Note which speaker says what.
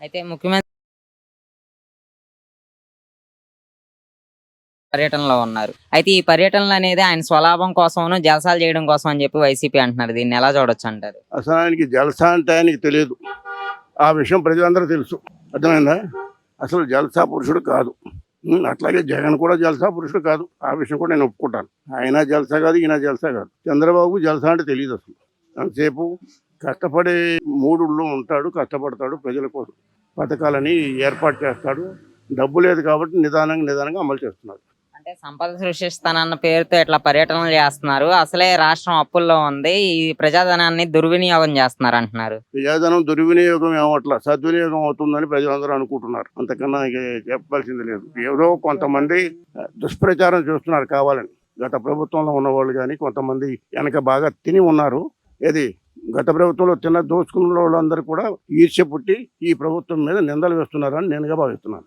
Speaker 1: అయితే ముఖ్యమంత్రి పర్యటనలో ఉన్నారు. అయితే ఈ పర్యటనలు అనేది ఆయన స్వలాభం కోసం జలసాలు చేయడం కోసం అని చెప్పి వైసీపీ అంటున్నారు. దీన్ని ఎలా చూడొచ్చు అంటారు?
Speaker 2: అసలు ఆయనకి జలసా అంటే ఆయనకి తెలియదు. ఆ విషయం ప్రజలందరూ తెలుసు. అర్థమైందా? అసలు జలసా పురుషుడు కాదు. అట్లాగే జగన్ కూడా జలసా పురుషుడు కాదు. ఆ విషయం కూడా నేను ఒప్పుకుంటాను. ఆయన జలసా కాదు ఈయన జలసా కాదు. చంద్రబాబు జలసా అంటే తెలియదు అసలు. అంతసేపు కష్టపడే మూడుల్లో ఉంటాడు కష్టపడతాడు ప్రజల కోసం పథకాలని ఏర్పాటు చేస్తాడు. డబ్బు లేదు కాబట్టి నిదానంగా నిదానంగా అమలు చేస్తున్నాడు.
Speaker 1: అంటే సంపద సృష్టిస్తానన్న పేరుతో ఇట్లా పర్యటనలు చేస్తున్నారు. అసలే రాష్ట్రం అప్పుల్లో ఉంది. ఈ ప్రజాధనాన్ని దుర్వినియోగం చేస్తున్నారు అంటున్నారు
Speaker 2: ప్రజాధనం దుర్వినియోగం ఏమట్లా? సద్వినియోగం అవుతుందని ప్రజలందరూ అనుకుంటున్నారు. అంతకన్నా చెప్పాల్సింది లేదు. ఎవరో కొంతమంది దుష్ప్రచారం చేస్తున్నారు కావాలని. గత ప్రభుత్వంలో ఉన్నవాళ్ళు కానీ కొంతమంది వెనక బాగా తిని ఉన్నారు. ఏది? గత ప్రభుత్వంలో తిన్న దోచుకున్న వాళ్ళందరూ కూడా ఈర్ష్య పుట్టి ఈ ప్రభుత్వం మీద నిందలు వేస్తున్నారని నేనుగా భావిస్తున్నాను.